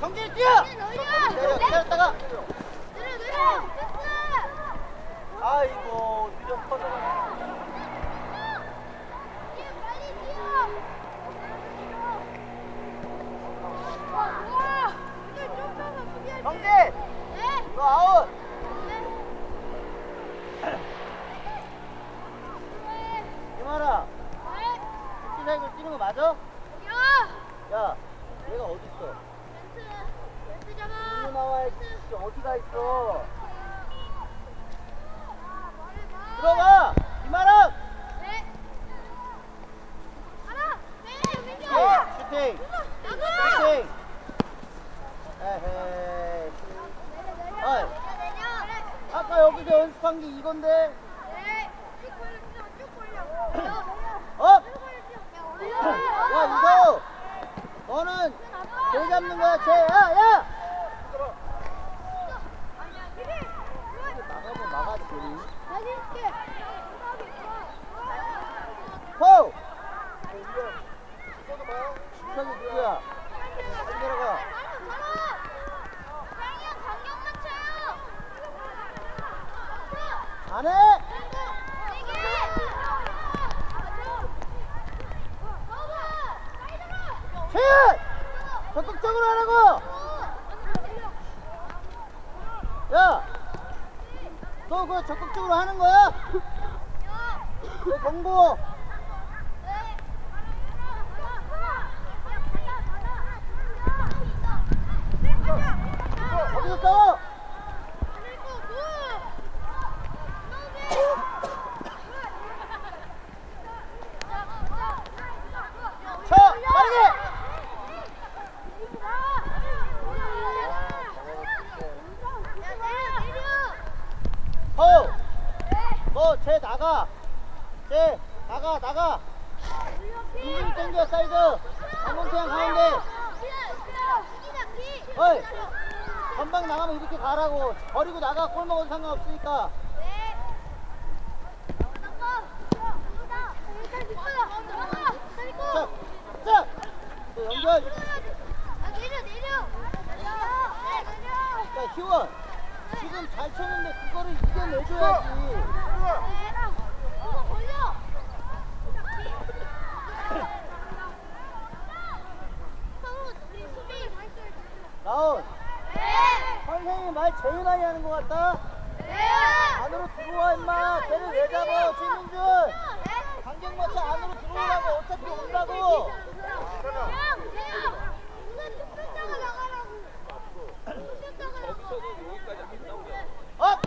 경진이 뛰어! 내려, 기다렸다가! 아이고, 뒤좀 퍼져가. 경진! 너 아웃! 김하라, 스트라이크를 뛰는 거 맞아? 야, 얘가 어딨어? 뒤로 나와야지. 어디가 있어? 들어가! 김하라! 슈팅! 슈팅! 에헤이. 어이, 아까 여기서 연습한 게 이건데? 어? 야, 이서! 너는 쟤 잡는 거야, 쟤! 야, 야! 나가면 나가지. 호! 누구야? 내려가. 안 해? 채연! 적극적으로 하라고! 야! 너 그거 적극적으로 하는 거야? 너 경고! 거기서 싸워! 쳐! 빠르게! 호! 너쟤 나가! 쟤 나가 나가! 인중이 땡겨 사이드! 한번태양 가운데! 어이! 전방 나가면 이렇게 가라고! 버리고 나가 골 먹어도 상관없으니까! 짝! 짝! 또 연결! 야 희원! 지금 잘 쳤는데 그거를 이겨내줘야지! 나온! 선생님이 말 제일 많이 하는 것 같다? 안으로 들어와 임마! 걔를 왜 잡아 최민준! 강경 마치 안으로 들어오라고 어차피 온다고! 업!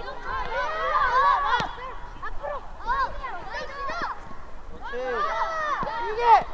그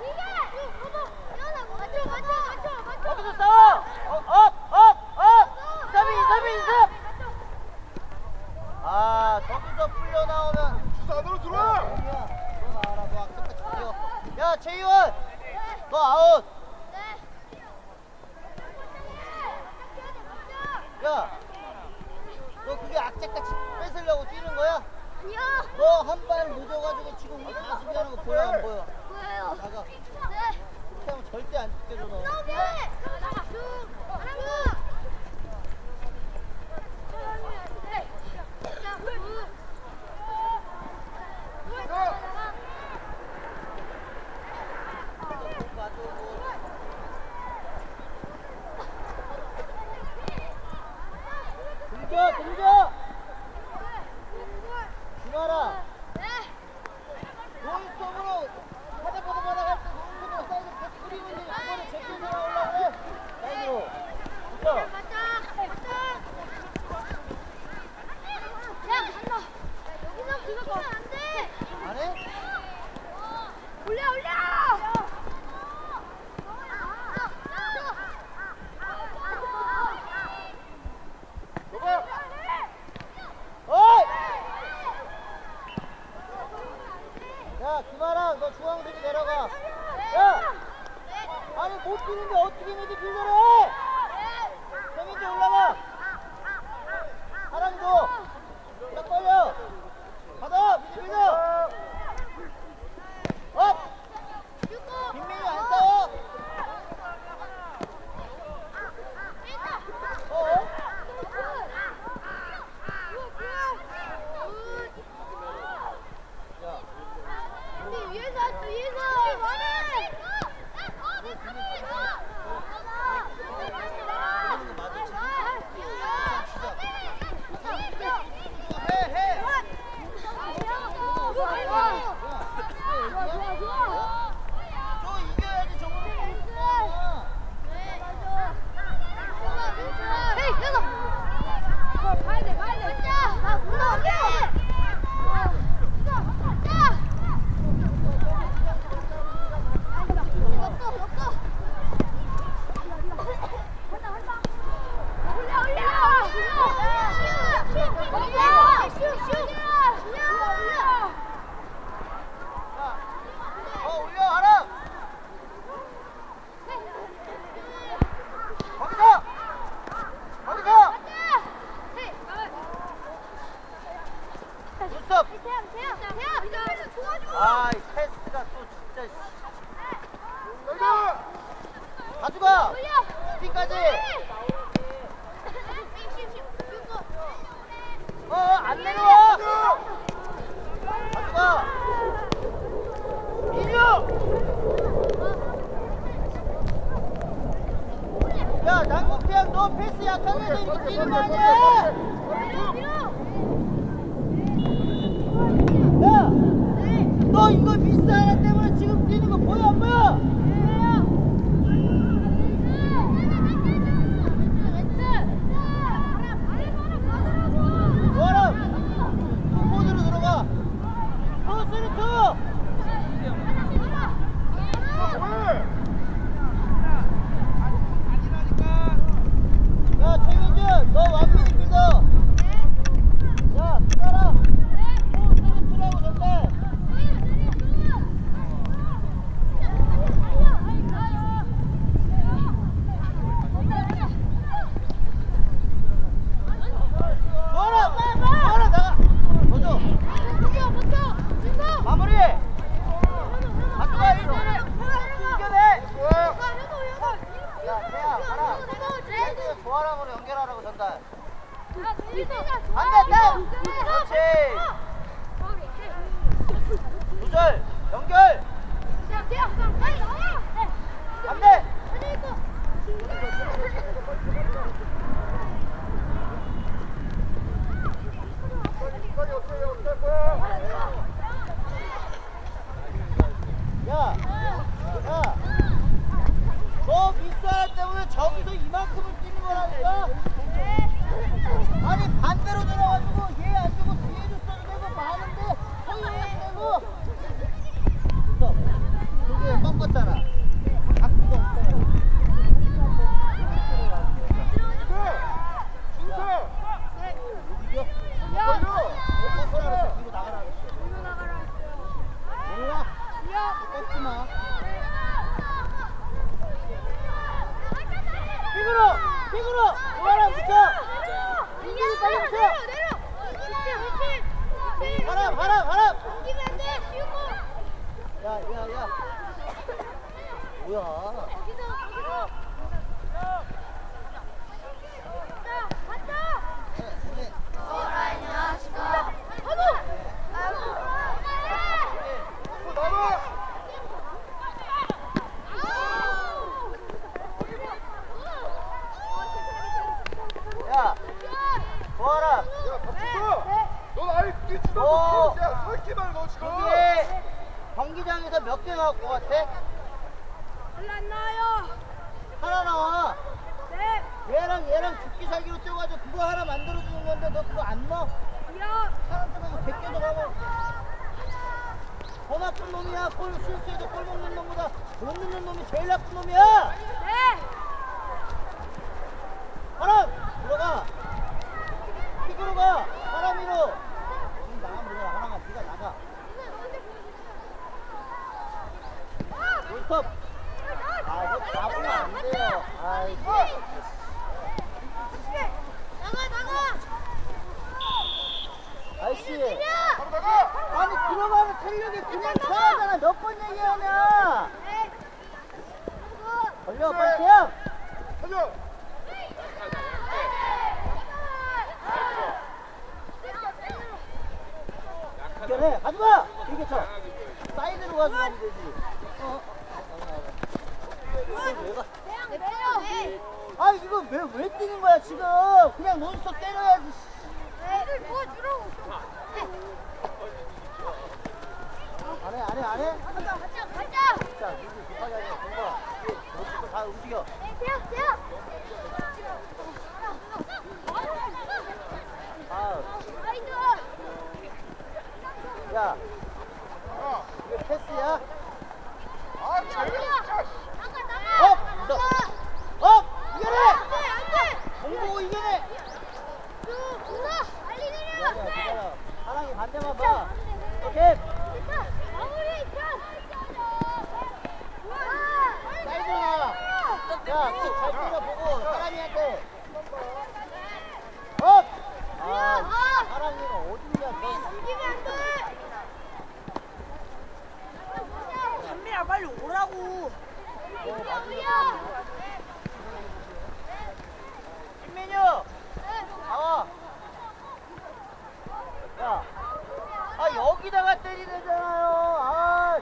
너 패스 약하면서 이렇게 뛰는 거 아니야? 야, 너 이거 미스 하나 때문에 지금 뛰는 거 보여 안 보여? 뭐하라? 투포드로 들어가. 투스리 투. 야, 최민준, 너 완미리 믿어. 야, 따라. 투스리 투라고 전달. 뭐하라? 뭐하라 나가. 도줘. 마무리. 가져가 1대를 이겨내. 야, 태야, 가라. 패스 조아랑으로 연결하라고 전달. 반대 땅. 그렇지. 조절. 연결. 반대. 야, 야, 너 미스할 때문에 저기서 이만큼을 뛰 논스톱 때려야지. 안 해, 안 해, 안 해? 자, 민지 급하게 하지 마. 공부야. 논스톱 다 움직여. 아, 야, 아? 아, 이겨내! 기다려, 기다려. 사랑이 반대만 봐. 오케이. 사이드 나와. 야, 킥잘 뿌려보고 사랑이한테. 업! 아, 사랑이는 어딨냐, 너. 선미야 빨리 오라고. 김민유! 나와. 야. 아, 여기다가 때리잖아요. 아.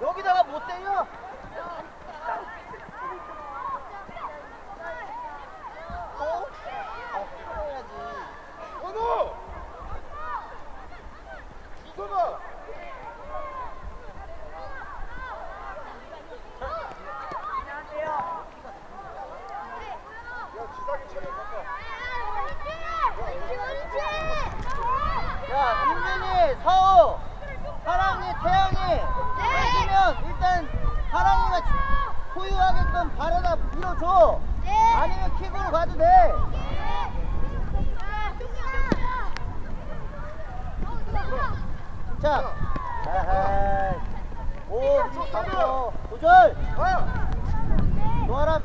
여기다가 못 때려? 또? 아, 때려야지. 원우. 주선아. 야, 지상이 차례 바꿔. 야, 김민이, 서우, 사랑이, 태양이. 해주면 일단 사랑이가 소유하게끔 발에다 밀어줘. 아니면 킥으로 가도 돼. 자, 에헤이. 오, 잡어. 도절. 아, 노아람.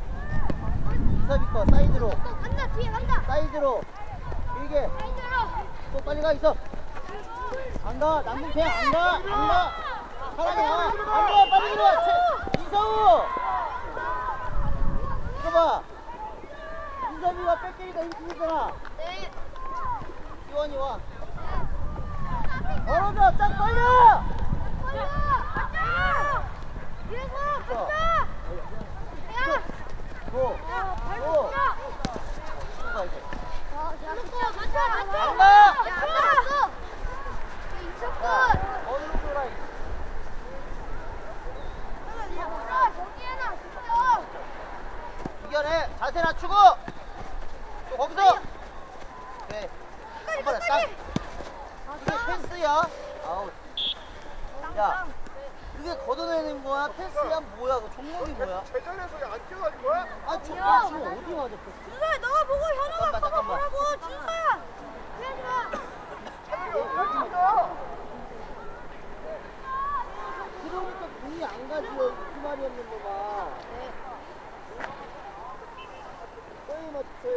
이사비커 사이드로. 간다 뒤에 간다 사이드로. 길게. 또 빨리 가 있어. 안 가. 남궁 태양 안 가. 안 가. 사랑이 나와. 안 가. 빨리 들어와. 채- 이성우. 이거 봐. 이섭이가 뺏기니까 힘들잖아. 네 지원이 와. 걸어줘. 딱 걸려. 걸려 가자 뒤에서 간다 야 고. 발목 고. 야 치고 가 이제. 맞다 맞다 맞다 안 가. 야 안갔어 야, 이석훈 어디로 돌아. 야 정리해놔 진짜 이겨내. 자세 낮추고. 또 거기서. 네. 한 번에 딱. 이게 패스야. 아우. 야. 그게 걷어내는 거야? 패스야? 뭐야? 그 종목이 뭐야? 제자리에서 안 뛰어다닌 거야? 아, 저, 아, 지금 어디 맞아? 패스? 준서야 너가 보고 현우가 잠깐만, 봐봐 잠깐만. 보라고 준서야. 차라리 왜 뛰냐? 그러니까 공이 안 가지요. 그 말이었는데 봐. 거의 맞춰야지. 세게 박수서. 가지.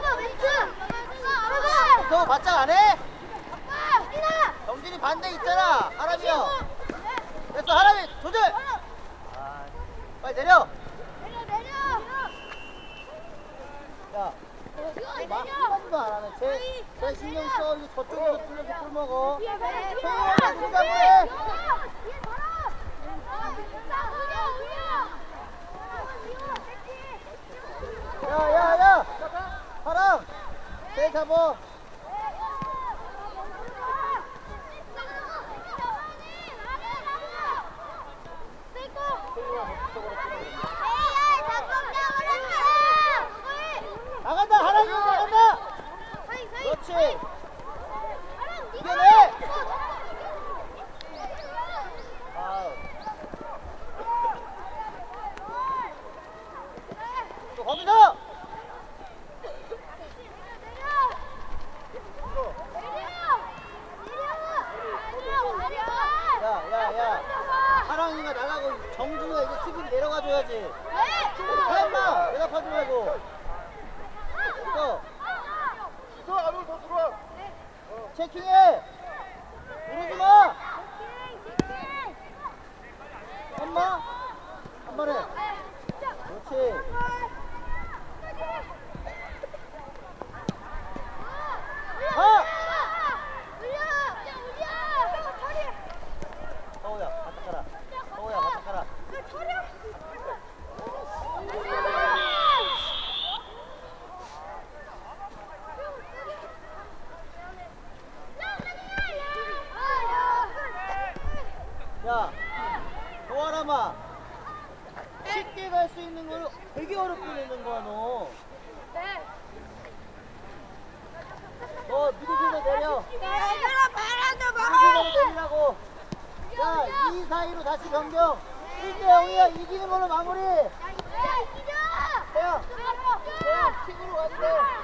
봐, 멘트. 나가. 저 바짝 안 해? 아빠, 신나. 정진이 반대 있잖아. 하람이요. 됐어, 하람이 조절! 아, 빨리 내려! 내려, 내려. 야. 막 한번도 안 하네. 쟤, 쟤 신경 써. 이거 저쪽으로 뚫려서 꿀 먹어. 뒤에 봐. 세이원아, 누가 해? 뒤에 봐라. 야, 야, 야! 하람! 쟤잡 그나마 쉽게 갈 수 있는 걸 되게 어렵게 되는 거야 너. 어, 너 누구보다 내려. 얘들아 말하지 누구보다 내리라고. 자, 2 사이로 다시 변경. 1대 0이야 이기는 걸로 마무리. 야, 야, 야, 친구로 왔어.